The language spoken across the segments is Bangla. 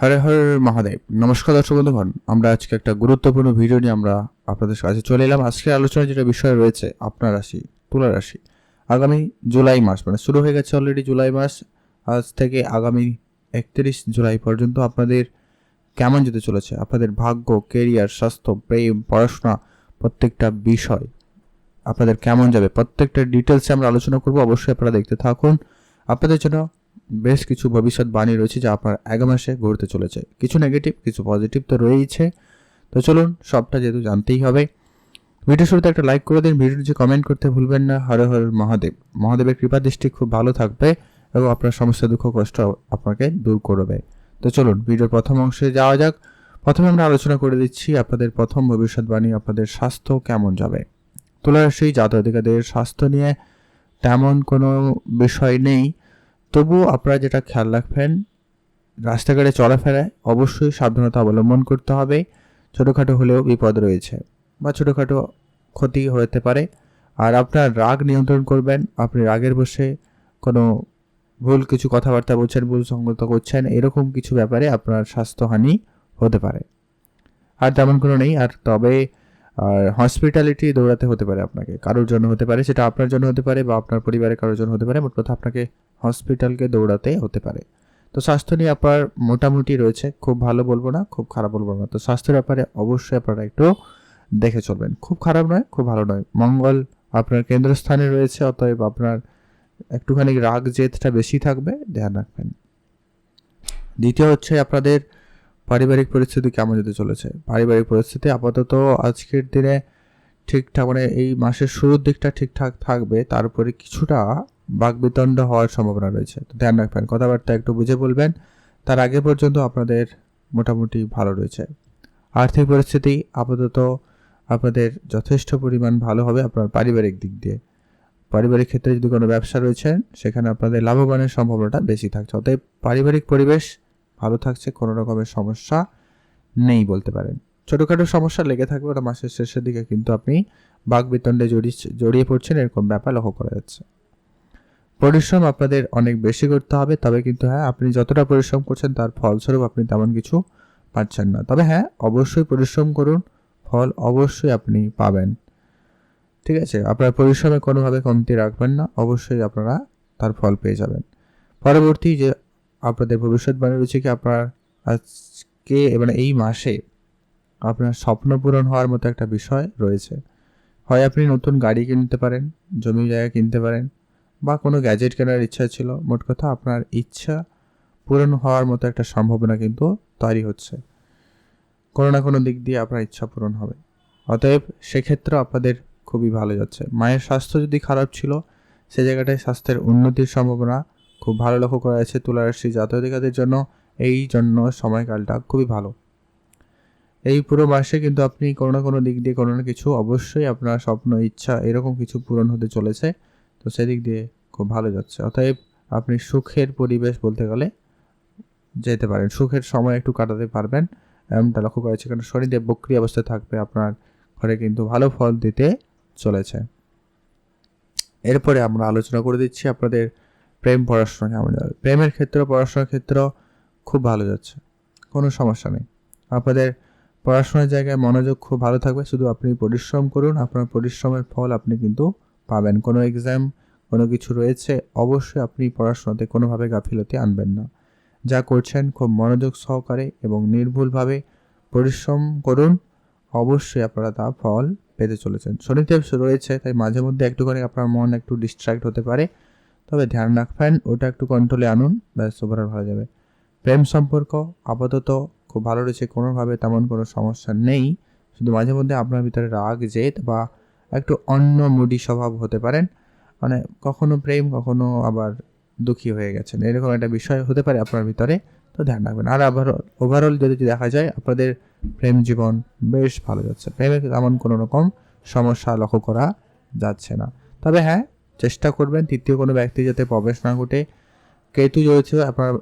হরে হর মহাদেব। নমস্কার দর্শক বন্ধুগণ, আমরা আজকে একটা গুরুত্বপূর্ণ ভিডিও নিয়ে আমরা আপনাদের কাছে চলে এলাম। আজকের আলোচনায় যেটা বিষয় রয়েছে, আপনার রাশি, তুলা রাশি। আগামী জুলাই মাস মানে শুরু হয়ে গেছে অলরেডি জুলাই মাস। আজ থেকে আগামী একত্রিশ জুলাই পর্যন্ত আপনাদের কেমন যেতে চলেছে? আপনাদের ভাগ্য কেরিয়ার স্বাস্থ্য, প্রেম, পড়াশোনা, প্রত্যেকটা বিষয় আপনাদের কেমন যাবে? প্রত্যেকটা ডিটেলসে আমরা আলোচনা করব। অবশ্যই আপনারা দেখতে থাকুন। আপনাদের জন্য বেশ কিছু ভবিষ্যৎবাণী রয়েছে যা আপনার এক মাসে ঘুরতে চলেছে। কিছু নেগেটিভ কিছু পজিটিভ তো রয়েইছে। তো চলুন, সবটা যেহেতু জানতেই হবে, ভিডিও শুরুতে একটা লাইক করে দিন ভিডিও নিচে কমেন্ট করতে ভুলবেন না, হর হর মহাদেব। মহাদেবের কৃপা দৃষ্টি খুব ভালো থাকবে এবং আপনার সমস্যা দুঃখ, কষ্ট আপনাকে দূর করবে। তো চলুন, ভিডিওর প্রথম অংশে যাওয়া যাক। প্রথমে আমরা আলোচনা করে দিচ্ছি আপনাদের প্রথম ভবিষ্যৎবাণী আপনাদের স্বাস্থ্য কেমন যাবে। তুলারাশি জাতকাদের স্বাস্থ্য নিয়ে তেমন কোনো বিষয় নেই। তবুও আপনারা যেটা খেয়াল রাখবেন, রাস্তাঘাটে চলাফেরায় অবশ্যই সাবধানতা অবলম্বন করতে হবে। ছোটোখাটো হলেও বিপদ রয়েছে বা ছোটোখাটো ক্ষতি হতে পারে। আর আপনার রাগ নিয়ন্ত্রণ করবেন, আপনি রাগের বসে কোনো ভুল কিছু কথাবার্তা বলছেন, ভুল সঙ্গত করছেন, এরকম কিছু ব্যাপারে আপনার স্বাস্থ্যহানি হতে পারে। আর তেমন কোনো নেই, আর তবে, আর হসপিটালিটি দৌড়াতে হতে পারে আপনাকে। কারোর জন্য হতে পারে, সেটা আপনার জন্য হতে পারে বা আপনার পরিবারের কারোর জন্য হতে পারে, মোট কথা আপনাকে হসপিটালকে দৌড়াতে হতে পারে। তো স্বাস্থ্য নিয়ে আপনার মোটামুটি রয়েছে, খুব ভালো বলব না, খুব খারাপ বলব না। তো স্বাস্থ্যের ব্যাপারে অবশ্যই আপনারা একটু দেখে চলবেন। খুব খারাপ নয়, খুব ভালো নয়। মঙ্গল আপনার কেন্দ্রস্থানে রয়েছে, অতএব আপনার একটুখানি রাগ জেদটা বেশি থাকবে, ধ্যান রাখবেন। দ্বিতীয় হচ্ছে আপনাদের পারিবারিক পরিস্থিতি কেমন যেতে চলেছে? পারিবারিক পরিস্থিতি আপাতত আজকের দিনে ঠিকঠাক মানে এই মাসের শুরুর দিকটা ঠিকঠাক থাকবে, তারপরে কিছুটা বাকবিতণ্ড হওয়ার সম্ভাবনা রয়েছে। তো ধ্যান রাখবেন, কথাবার্তা একটু বুঝে বলবেন। তার আগে পর্যন্ত আপনাদের মোটামুটি ভালো রয়েছে। আর্থিক পরিস্থিতি আপাতত আপনাদের যথেষ্ট পরিমাণ ভালো হবে আপনার পারিবারিক দিক দিয়ে। পারিবারিক ক্ষেত্রে যদি কোনো ব্যবসা রয়েছে, সেখানে আপনাদের লাভবানের সম্ভাবনাটা বেশি থাকছে। অতএব পারিবারিক পরিবেশ ভালো থাকছে, কোনো রকমের সমস্যা নেই বলতে পারেন। ছোটোখাটো সমস্যা লেগে থাকবে, ওটা মাসের শেষের দিকে কিন্তু আপনি বাঘবিতণ্ডে জড়িয়ে জড়িয়ে পড়ছেন, এরকম ব্যাপার লক্ষ্য করা যাচ্ছে। পরিশ্রম আপনাদের অনেক বেশি করতে হবে, তবে কিন্তু হ্যাঁ আপনি যতটা পরিশ্রম করছেন তার ফলস্বরূপ আপনি তেমন কিছু পাচ্ছেন না। তবে হ্যাঁ অবশ্যই পরিশ্রম করুন, ফল অবশ্যই আপনি পাবেন। ঠিক আছে? আপনার পরিশ্রমে কোনোভাবে কমতি রাখবেন না, অবশ্যই আপনারা তার ফল পেয়ে যাবেন। পরবর্তী যে আপনাদের ভবিষ্যৎবাণী রয়েছে কি, আপনার আজকে মানে এই মাসে আপনার স্বপ্ন পূরণ হওয়ার মতো একটা বিষয় রয়েছে। হয় আপনি নতুন গাড়ি কিনতে পারেন, জমি জায়গা কিনতে পারেন বা কোনো গ্যাজেট কেনার ইচ্ছা ছিল, মোট কথা আপনার ইচ্ছা পূরণ হওয়ার মতো একটা সম্ভাবনা কিন্তু তৈরি হচ্ছে। কোনো না কোনো দিক দিয়ে আপনার ইচ্ছা পূরণ হবে। অতএব সেক্ষেত্রে আপনাদের খুবই ভালো যাচ্ছে। মায়ের স্বাস্থ্য যদি খারাপ ছিল, সে জায়গাটায় স্বাস্থ্যের উন্নতির সম্ভাবনা খুব ভালো লক্ষ্য করা যাচ্ছে। তুলারাশি জাতকাদের জন্য এই জন্য সময়কালটা খুবই ভালো। এই পুরো মাসে কিন্তু আপনি কোনো না কোনো দিক দিয়ে কোনো না কিছু অবশ্যই আপনার স্বপ্ন, ইচ্ছা এরকম কিছু পূরণ হতে চলেছে। তো সেদিক দিয়ে খুব ভালো যাচ্ছে। অতএব আপনি সুখের পরিবেশ বলতে গেলে যেতে পারেন। সুখের সময় একটু কাটাতে পারবেন, এমনটা লক্ষ্য করেছে কারণ শনিদেব বক্রি অবস্থায় থাকবে, আপনার ঘরে কিন্তু ভালো ফল দিতে চলেছে। এরপরে আমরা আলোচনা করে দিচ্ছি আপনাদের প্রেম পড়াশোনা কেমন যাবে প্রেমের ক্ষেত্রে, পড়াশোনার ক্ষেত্র খুব ভালো যাচ্ছে, কোনো সমস্যা নেই। আপনাদের পড়াশোনার জায়গায় মনোযোগ খুব ভালো থাকবে। শুধু আপনি পরিশ্রম করুন, আপনার পরিশ্রমের ফল আপনি কিন্তু পাবেন। কোনো এক্সাম কোনো কিছু রয়েছে, অবশ্যই আপনি পড়াশোনাতে কোনোভাবে গাফিলতি আনবেন না। যা করছেন খুব মনোযোগ সহকারে এবং নির্ভুলভাবে পরিশ্রম করুন, অবশ্যই আপনারা তা ফল পেতে চলেছেন। শনিদেব রয়েছে, তাই মাঝে মধ্যে একটুখানি আপনার মন একটু ডিস্ট্র্যাক্ট হতে পারে। তবে ধ্যান রাখবেন, ওটা একটু কন্ট্রোলে আনুন, ব্যাস ওভারঅল ভালো যাবে। প্রেম সম্পর্ক আপাতত খুব ভালো রয়েছে, কোনোভাবে তেমন কোনো সমস্যা নেই। শুধু মাঝে মধ্যে আপনার ভিতরে রাগ, জেদ বা একটু অন্য মুডি স্বভাব হতে পারেন। মানে কখনো প্রেম, কখনো আবার দুঃখী হয়ে গেছেন। এরকম একটা বিষয় হতে পারে আপনার ভিতরে, তো ধ্যান রাখবেন। আর আবার ওভারঅল যদি দেখা যায়, আপনাদের প্রেম জীবন বেশ ভালো যাচ্ছে। প্রেমে তেমন কোনো রকম সমস্যা লক্ষ্য করা যাচ্ছে না। তবে হ্যাঁ চেষ্টা করবেন, তৃতীয় কোনো ব্যক্তি যাতে প্রবেশ না ঘটে। কেতু রয়েছে আপনার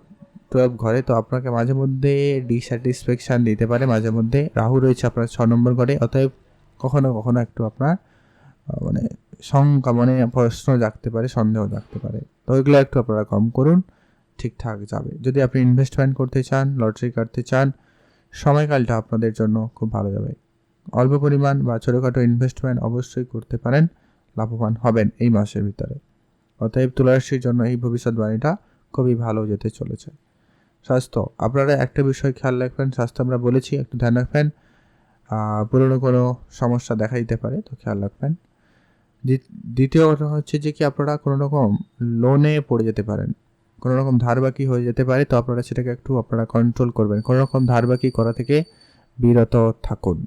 টুয়েলভ ঘরে, তো আপনাকে মাঝে মধ্যে ডিস্যাটিসফ্যাকশান দিতে পারে। মাঝে মধ্যে রাহু রয়েছে আপনার ছ নম্বর ঘরে, অতএব কখনো কখনো একটু আপনার মানে শঙ্কা মানে প্রশ্ন জাগতে পারে, সন্দেহ জাগতে পারে। তো ওইগুলো একটু আপনারা কম করুন, ঠিকঠাক যাবে। যদি আপনি ইনভেস্টমেন্ট করতে চান লটারি কাটতে চান, সময়কালটা আপনাদের জন্য খুব ভালো যাবে। অল্প পরিমাণ বা ছোটোখাটো ইনভেস্টমেন্ট অবশ্যই করতে পারেন, লাভবান হবেন এই মাসের ভিতরে। অতএব তুলারাশির জন্য এই ভবিষ্যৎবাণীটা খুবই ভালো যেতে চলেছে। স্বাস্থ্য, আপনারা একটা বিষয় খেয়াল রাখবেন, স্বাস্থ্য আমরা বলেছি, একটু ধ্যান রাখবেন। পুরনো কোনো সমস্যা দেখা দিতে পারে, তো খেয়াল রাখবেন। দ্বিতীয় কথা হচ্ছে যে কি আপনারা কোনো রকম লোনে পড়ে যেতে পারেন। কোনো রকম ধারবাকি হয়ে যেতে পারে, তো আপনারা সেটাকে একটু আপনারা কন্ট্রোল করবেন। কোনো রকম ধারবাকি করা থেকে বিরত থাকুন।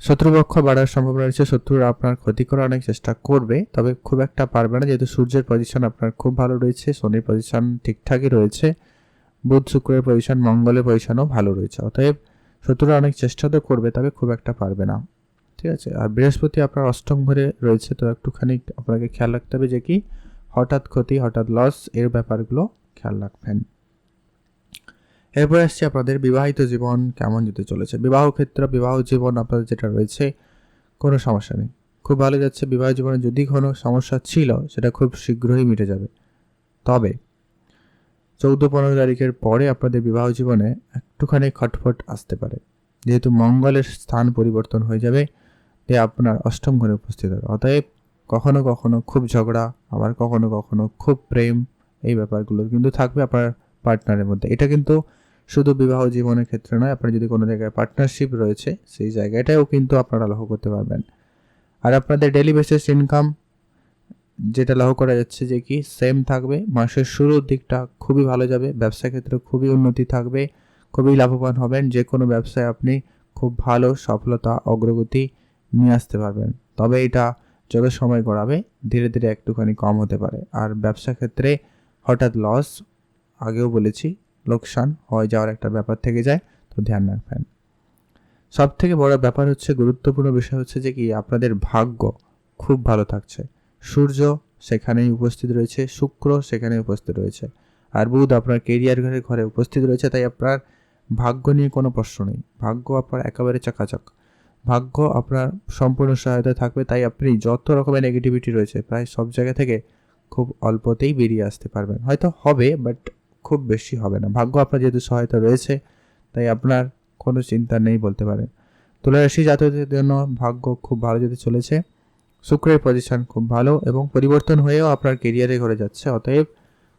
শত্রুপক্ষ বাড়ার সম্ভাবনা রয়েছে, শত্রুরা আপনার ক্ষতি করার অনেক চেষ্টা করবে, তবে খুব একটা পারবে না, যেহেতু সূর্যের পজিশন আপনার খুব ভালো রয়েছে, শনির পজিশন ঠিকঠাকই রয়েছে, বুধ শুক্রের পজিশন মঙ্গলের পজিশনও ভালো রয়েছে। অতএব শত্রুরা অনেক চেষ্টা তো করবে, তবে খুব একটা পারবে না। ঠিক আছে? আর বৃহস্পতি আপনার অষ্টম ঘরে রয়েছে, তো একটুখানি আপনাকে খেয়াল রাখতে হবে যে কি? হঠাৎ ক্ষতি, হঠাৎ লস এর ব্যাপারগুলো খেয়াল রাখবেন। এরপরে আসছে আপনাদের বিবাহিত জীবন কেমন যেতে চলেছে? বিবাহ ক্ষেত্র, বিবাহ জীবন আপনাদের যেটা রয়েছে, কোনো সমস্যা নেই। খুব ভালো যাচ্ছে, বিবাহ জীবনে যদি কোনো সমস্যা ছিল, সেটা খুব শীঘ্রই মিটে যাবে। তবে চৌদ্দ পনেরো তারিখের পরে আপনাদের বিবাহ জীবনে একটুখানি খটফট আসতে পারে। যেহেতু মঙ্গলের স্থান পরিবর্তন হয়ে যাবে তে আপনার অষ্টম ঘরে উপস্থিত হবে অতএব কখনো কখনো খুব ঝগড়া, আবার কখনো কখনো খুব প্রেম এই ব্যাপারগুলো কিন্তু থাকবে আপনার পার্টনারের মধ্যে। এটা কিন্তু শুধু বিবাহ জীবনের ক্ষেত্রে নয়, আপনার যদি কোনো জায়গায় পার্টনারশিপ রয়েছে, সেই জায়গাটাও কিন্তু আপনারা লক্ষ্য করতে পারবেন। আর আপনাদের ডেলি বেসিস ইনকাম যেটা লক্ষ্য করা যাচ্ছে যে কি সেম থাকবে। মাসের শুরুর দিকটা খুবই ভালো যাবে, ব্যবসা ক্ষেত্রে খুবই উন্নতি থাকবে, খুবই লাভবান হবেন। যে কোনো ব্যবসায় আপনি খুব ভালো সফলতা, অগ্রগতি নিয়ে আসতে পারবেন। তবে এটা যত সময় গড়াবে, ধীরে ধীরে একটুখানি কম হতে পারে। আর ব্যবসা ক্ষেত্রে হঠাৎ লস আগেও বলেছি, লোকসান হয়ে যাওয়ার একটা ব্যাপার থেকে যায়, তো ধ্যান রাখবেন। সব থেকে বড় ব্যাপার হচ্ছে, গুরুত্বপূর্ণ বিষয় হচ্ছে যে কি, আপনাদের ভাগ্য খুব ভালো থাকছে। সূর্য সেখানেই উপস্থিত রয়েছে, শুক্র সেখানে উপস্থিত রয়েছে। আর বুধ আপনার কেরিয়ার ঘরে ঘরে উপস্থিত রয়েছে, তাই আপনার ভাগ্য নিয়ে কোনো প্রশ্ন নেই। ভাগ্য আপনার একেবারে চাকাচক। ভাগ্য আপনার সম্পূর্ণ সহায়তা থাকবে, তাই আপনি যত রকমের নেগেটিভিটি রয়েছে প্রায় সব জায়গা থেকে খুব অল্পতেই বেরিয়ে আসতে পারবেন। হয়তো হবে বাট খুব বেশি হবে না। ভাগ্য আপনার যেহেতু সহায়তা রয়েছে, তাই আপনার কোনো চিন্তা নেই বলতে পারেন। তুলারাশি জাতকদের জন্য ভাগ্য খুব ভালো যেতে চলেছে। শুক্রের পজিশন খুব ভালো এবং পরিবর্তন হয়েও আপনার কেরিয়ারে ঘরে যাচ্ছে, অতএব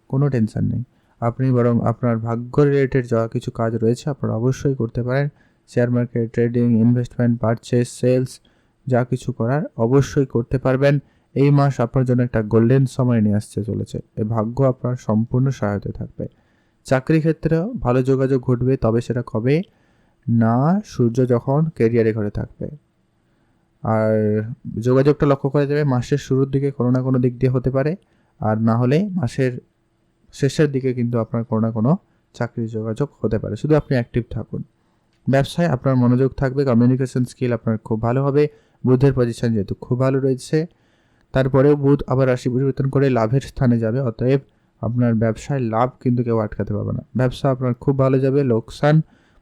কোনো টেনশন নেই। আপনি বরং আপনার ভাগ্য রিলেটেড যা কিছু কাজ রয়েছে, আপনারা অবশ্যই করতে পারেন। Share market, trading, investment purchase sales যা কিছু করার অবশ্যই করতে পারবেন। এই মাস আপনার জন্য একটা গোল্ডেন সময় নিয়ে আসতে চলেছে। এই ভাগ্য আপনার সম্পূর্ণ সহায়তা থাকবে। চাকরি ক্ষেত্রেও ভালো যোগাযোগ ঘটবে, তবে সেটা কবে? না, সূর্য যখন কেরিয়ারে ঘরে থাকবে। আর যোগাযোগটা লক্ষ্য করা যাবে, মাসের শুরুর দিকে কোনো না কোনো দিক দিয়ে হতে পারে। আর না হলে মাসের শেষের দিকে কিন্তু আপনার কোনো না কোনো চাকরির যোগাযোগ হতে পারে। শুধু আপনি অ্যাক্টিভ থাকুন। ব্যবসায় আপনার মনোযোগ থাকবে কমিউনিকেশন স্কিল আপনার খুব ভালো হবে বুধের পজিশন যেহেতু খুব ভালো রয়েছে। তারপরেও বুধ আবার রাশি পরিবর্তন করে লাভের স্থানে যাবে, অতএব আপনার ব্যবসায় লাভ কিন্তু কেউ আটকাতে পারবে না। ব্যবসা আপনার খুব ভালো যাবে, লোকসান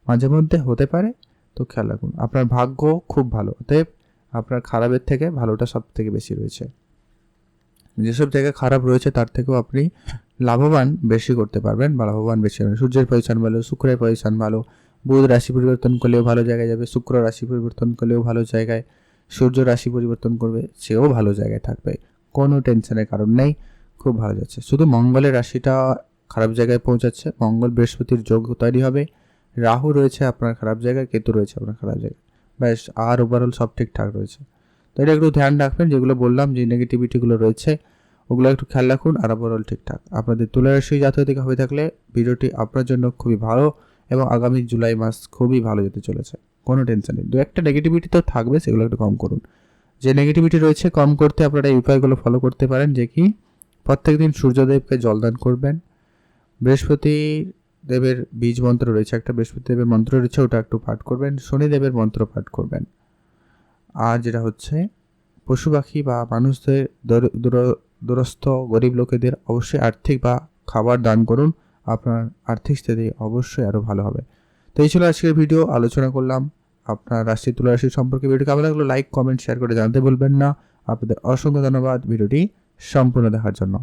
মাঝে মধ্যে হতে পারে, তো খেয়াল রাখুন, আপনার ভাগ্য খুব ভালো, অতএব আপনার খারাপের থেকে ভালোটা সব থেকে বেশি রয়েছে। যেসব জায়গায় খারাপ রয়েছে তার থেকেও আপনি লাভবান বেশি করতে পারবেন, বা লাভবান বেশি সূর্যের পজিশন ভালো, শুক্রের পজিশন ভালো বুধ রাশি পরিবর্তন করলেও ভালো জায়গায় যাবে, শুক্র রাশি পরিবর্তন করলেও ভালো জায়গায়, সূর্য রাশি পরিবর্তন করবে, সেও ভালো জায়গায় থাকবে। কোনো টেনশনের কারণ নেই, খুব ভালো যাচ্ছে। শুধু মঙ্গলের রাশিটা খারাপ জায়গায় পৌঁছাচ্ছে, মঙ্গল বৃহস্পতির যোগ তৈরি হবে, রাহু রয়েছে আপনার খারাপ জায়গায়, কেতু রয়েছে আপনার খারাপ জায়গায়। ব্যাস, আর ওভারঅল সব ঠিকঠাক রয়েছে। তো এটা একটু ধ্যান রাখবেন, যেগুলো বললাম, যে নেগেটিভিটিগুলো রয়েছে, ওগুলো একটু খেয়াল রাখুন, আর ওভারঅল ঠিকঠাক। আপনাদের তুলারাশি জাতীয় থেকে হয়ে থাকলে ভিডিওটি আপনার জন্য খুবই ভালো। এবং আগামী জুলাই মাস খুবই ভালো যেতে চলেছে। কোনো টেনশন নেই। দু একটা নেগেটিভিটি তো থাকবে, সেগুলো একটু কম করুন। যে নেগেটিভিটি রয়েছে কম করতে আপনারা এই উপায়গুলো ফলো করতে পারেন যে কি, প্রত্যেক দিন সূর্যদেবকে জলদান করবেন। বৃহস্পতি দেবের বীজ মন্ত্র রয়েছে, একটা বৃহস্পতি দেবের মন্ত্র রয়েছে, ওটা একটু পাঠ করবেন। শনিদেবের মন্ত্র পাঠ করবেন। আর যেটা হচ্ছে, পশু পাখি বা মানুষদের দূর- দূর- দূরস্থ গরিব লোকেদের অবশ্যই আর্থিক বা খাবার দান করুন। আপনার আর্থিক স্থিতি অবশ্যই আরও ভালো হবে। তো এই ছিল আজকের ভিডিও, আলোচনা করলাম আপনার রাশি তুলা রাশি সম্পর্কে। ভিডিও কেমন লাগল লাইক কমেন্ট শেয়ার করে জানতে বলবেন না। আপনাদের অসংখ্য ধন্যবাদ ভিডিওটি সম্পূর্ণ দেখার জন্য।